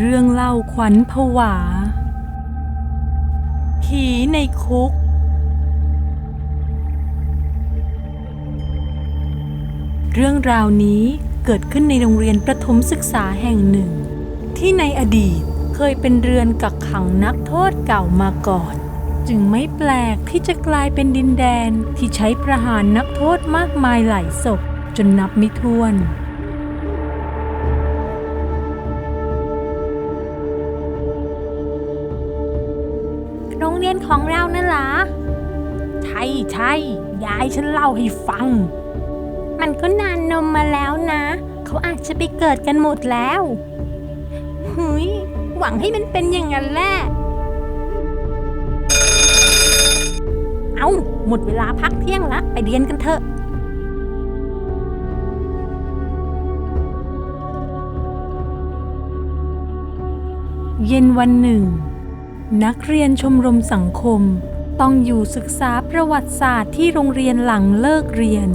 เรื่องเล่าขวัญผวา ผีในคุก เรื่องราวนี้เกิดขึ้นในโรงเรียนประถมศึกษาแห่งหนึ่ง ที่ในอดีตเคยเป็นเรือนกักขังนักโทษเก่ามาก่อน จึงไม่แปลกที่จะกลายเป็นดินแดนที่ใช้ประหารนักโทษมากมายหลายศพจนนับไม่ถ้วน โรงเรียนของเรานั่นหรอ ใช่ใช่ยายฉันเล่าให้ฟัง มันก็นานนมมาแล้วนะ เขาอาจจะไปเกิดกันหมดแล้วหุยหวังให้มันเป็นอย่างนั้นแหละ เอาหมดเวลาพักเที่ยงละ ไปเรียนกันเถอะเย็นวันหนึ่ง นักเรียนชมรมสังคม ต้องอยู่ศึกษาประวัติศาสตร์ที่โรงเรียนหลังเลิกเรียน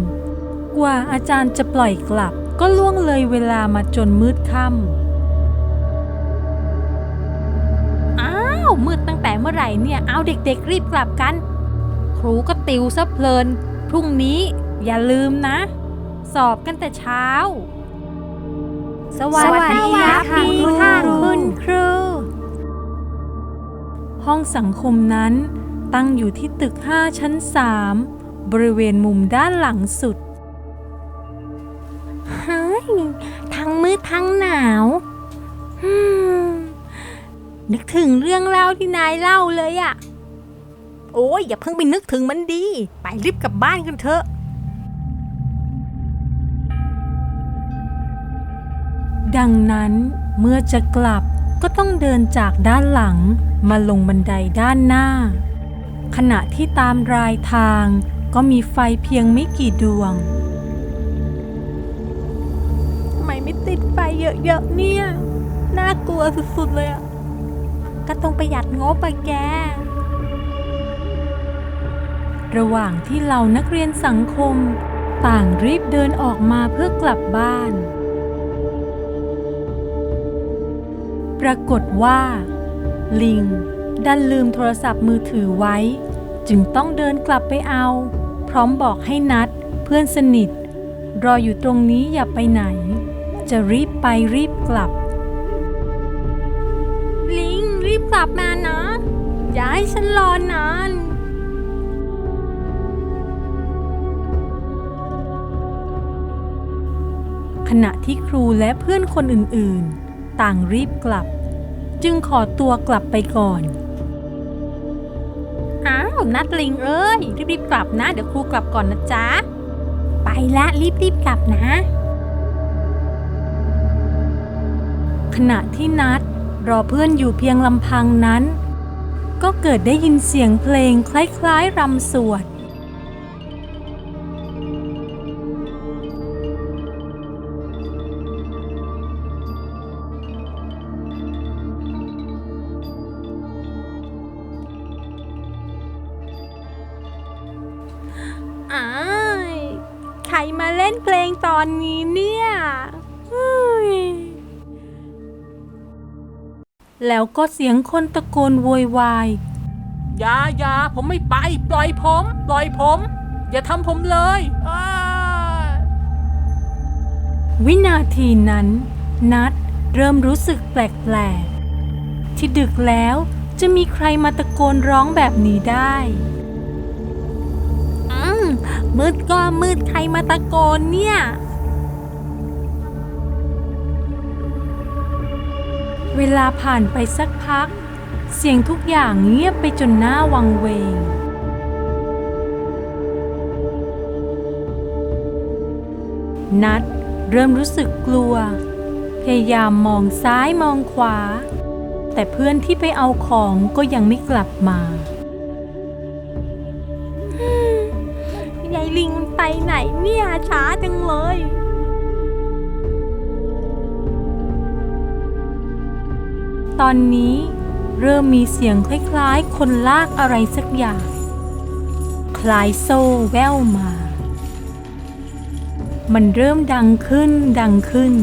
กว่าอาจารย์จะปล่อยกลับก็ล่วงเลยเวลามาจนมืดค่ำอ้าวมืดตั้งแต่เมื่อไหร่เนี่ยเอาเด็กๆรีบกลับกัน ครูก็ติวซะเพลิน พรุ่งนี้อย่าลืมนะ สอบกันแต่เช้า สวัสดีค่ะคุ ห้องสังคมนั้น ตั้งอยู่ที่ตึก 5 ชั้น 3 บริเวณมุมด้านหลังสุด เฮ้ย ทั้งมืดทั้งหนาวนึกถึงเรื่องเล่าที่นายเล่าเลยอะโอ้ยอย่าเพิ่งไปนึกถึงมันดี ไปรีบกลับบ้านกันเถอะดังนั้นเมื่อจะกลับก็ต้องเดินจากด้านหลัง มาลงบันไดด้านหน้า ขณะที่ตามรายทางก็มีไฟเพียงไม่กี่ดวงทำไมไม่ติดไฟเยอะๆเนี่ย น่ากลัวสุดๆเลยอะก็ต้องประหยัดงบไปแก ระหว่างที่เหล่านักเรียนสังคม ต่างรีบเดินออกมาเพื่อกลับบ้าน ปรากฏว่า ลิง ดันลืมโทรศัพท์มือถือไว้ จึงต้องเดินกลับไปเอา พร้อมบอกให้นัดเพื่อนสนิท รออยู่ตรงนี้อย่าไปไหน จะรีบไปรีบกลับ ลิงรีบกลับมานะ อย่าให้ฉันรอนานขณะที่ครูและเพื่อนคนอื่นๆ ต่างรีบกลับ จึงขอตัวกลับไปก่อน อ้าว นัดลิงเอ้ย รีบๆกลับนะ เดี๋ยวครูกลับก่อนนะจ๊ะ ไปละรีบๆกลับนะ ขณะที่นัดรอเพื่อนอยู่เพียงลำพังนั้น ก็เกิดได้ยินเสียงเพลงคล้ายๆรำสวด เล่นเพลงตอนนี้เนี่ยเฮ้ยแล้วก็เสียงคนตะโกนโวยวายอย่าอย่าผมไม่ไป ปล่อยผม ปล่อยผม อย่าทำผมเลยอ้าวินาทีนั้น นัดเริ่มรู้สึกแปลกๆ ที่ดึกแล้วจะมีใครมาตะโกนร้องแบบนี้ได้อื มืดก็มืดใครมาตะโกนเนี่ย เวลาผ่านไปสักพัก เสียงทุกอย่างเงียบไปจนหน้าวังเวง นัดเริ่มรู้สึกกลัว พยายามมองซ้ายมองขวา แต่เพื่อนที่ไปเอาของก็ยังไม่กลับมา ไปไหนเนี่ยช้าจังเลย ตอนนี้เริ่มมีเสียงคล้ายๆ คนลากอะไรสักอย่าง คล้ายโซ่แว่วมา มันเริ่มดังขึ้นดังขึ้น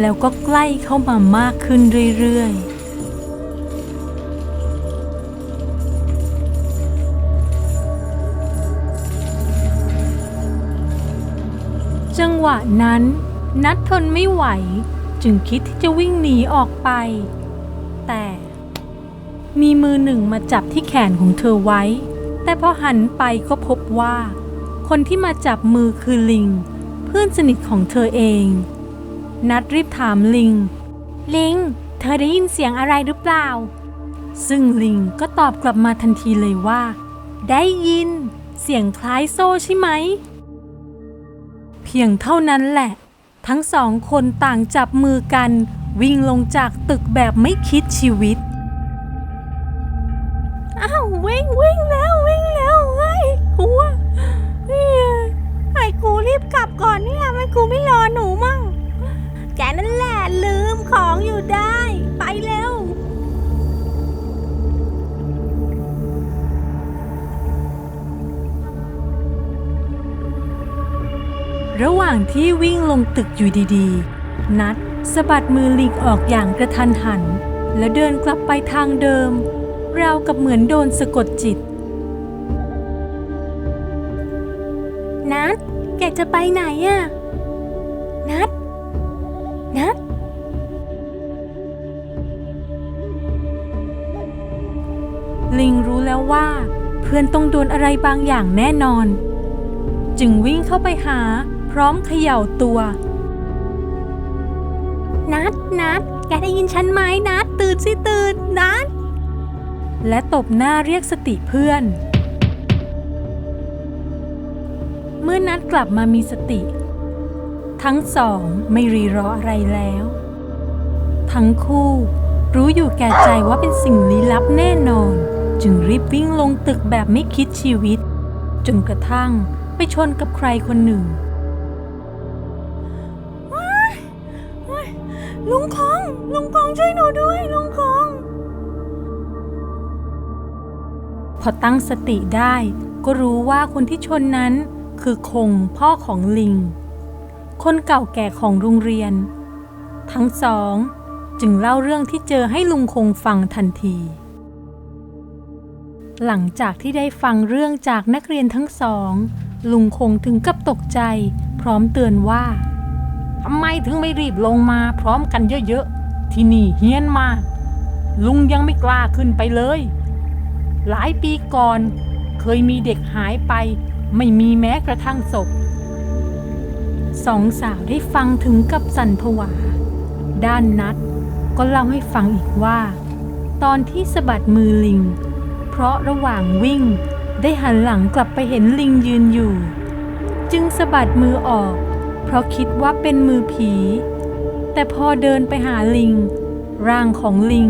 แล้วก็ใกล้เข้ามามากขึ้นเรื่อยๆ จังหวะนั้นนัดทนไม่ไหวจึงคิดที่จะวิ่งหนีออกไป แต่มีมือหนึ่งมาจับที่แขนของเธอไว้ แต่พอหันไปก็พบว่า คนที่มาจับมือคือลิง เพื่อนสนิทของเธอเอง นัดรีบถามลิง ลิง เธอได้ยินเสียงอะไรหรือเปล่า ซึ่งลิงก็ตอบกลับมาทันทีเลยว่า ได้ยิน เสียงคล้ายโซ่ใช่ไหม พียงเท่านั้นแหละ ทั้งสองคนต่างจับมือกัน วิ่งลงจากตึกแบบไม่คิดชีวิต อ้าววิ่งวิ่งแล้ววิ่งแล้วเฮ้ยกูว่าไอ้กูรีบกลับก่อนเนี่ยไม่กูไม่รอหนู ระหว่างที่วิ่งลงตึกอยู่ดีๆ นัดสะบัดมือลิงออกอย่างกระทันหัน แล้วเดินกลับไปทางเดิม ราวกับเหมือนโดนสะกดจิต นัดแกจะไปไหนอะนัด นัด ลิงรู้แล้วว่า เพื่อนต้องโดนอะไรบางอย่างแน่นอน จึงวิ่งเข้าไปหา พร้อมเขย่าตัว นัดนัดแกได้ยินฉันไหมนัดตื่นสิตื่นนัดและตบหน้าเรียกสติเพื่อน เมื่อนัดกลับมามีสติ ทั้งสองไม่รีรออะไรแล้ว ทั้งคู่รู้อยู่แก่ใจว่าเป็นสิ่งลี้ลับแน่นอน จึงรีบวิ่งลงตึกแบบไม่คิดชีวิต จนกระทั่งไปชนกับใครคนหนึ่ง ลุงคองลุงคองช่วยหนูด้วย ลุงคอง พอตั้งสติได้ ก็รู้ว่าคนที่ชนนั้น คือคงพ่อของลิง คนเก่าแก่ของโรงเรียน ทั้งสอง จึงเล่าเรื่องที่เจอให้ลุงคงฟังทันที หลังจากที่ได้ฟังเรื่องจากนักเรียนทั้งสอง ลุงคงถึงกับตกใจ พร้อมเตือนว่า ทำไมถึงไม่รีบลงมาพร้อมกันเยอะๆ ที่นี่เฮี้ยนมาก ลุงยังไม่กล้าขึ้นไปเลย หลายปีก่อน เคยมีเด็กหายไป ไม่มีแม้กระทั่งศพ สองสาวได้ฟังถึงกับสันผวา ด้านนัดก็เล่าให้ฟังอีกว่า ตอนที่สะบัดมือลิง เพราะระหว่างวิ่ง ได้หันหลังกลับไปเห็นลิงยืนอยู่ จึงสะบัดมือออก เพราะคิดว่าเป็นมือผี แต่พอเดินไปหาลิง ร่างของลิง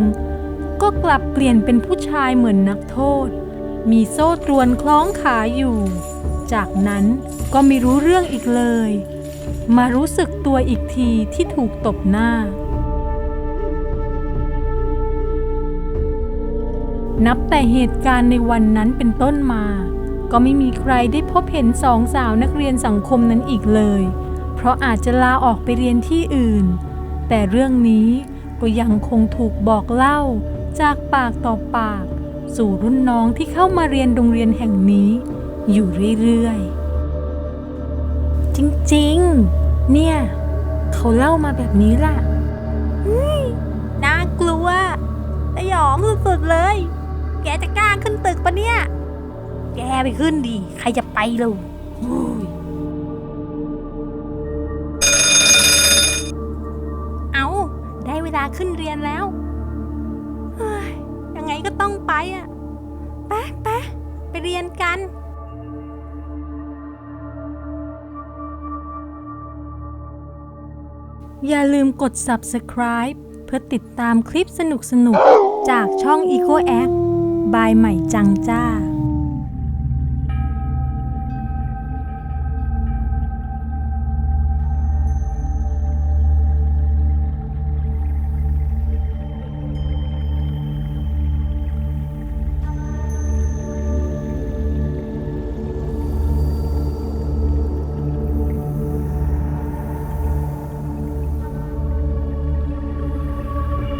ก็กลับเปลี่ยนเป็นผู้ชายเหมือนนักโทษ มีโซ่ตรวนคล้องขาอยู่ จากนั้นก็ไม่รู้เรื่องอีกเลย มารู้สึกตัวอีกทีที่ถูกตบหน้า นับแต่เหตุการณ์ในวันนั้นเป็นต้นมา ก็ไม่มีใครได้พบเห็นสองสาวนักเรียนสังคมนั้นอีกเลย เพราะอาจจะลาออกไปเรียนที่อื่น แต่เรื่องนี้ก็ยังคงถูกบอกเล่าจากปากต่อปาก สู่รุ่นน้องที่เข้ามาเรียนโรงเรียนแห่งนี้ อยู่เรื่อยๆ จริงๆ เนี่ย เขาเล่ามาแบบนี้ล่ะเฮ้ยน่ากลัวสยองสุดๆเลย แกจะกล้าขึ้นตึกปะเนี่ย แกไปขึ้นดิ ใครจะไปเล่าโอ้ย ลาขึ้นเรียนแล้วยยังไงก็ต้องไปอะไปไปไปเรียนกันอย่าลืมกด subscribe เพื่อติดตามคลิปสนุกๆ จากช่อง Eco Act บายใหม่จังจ้า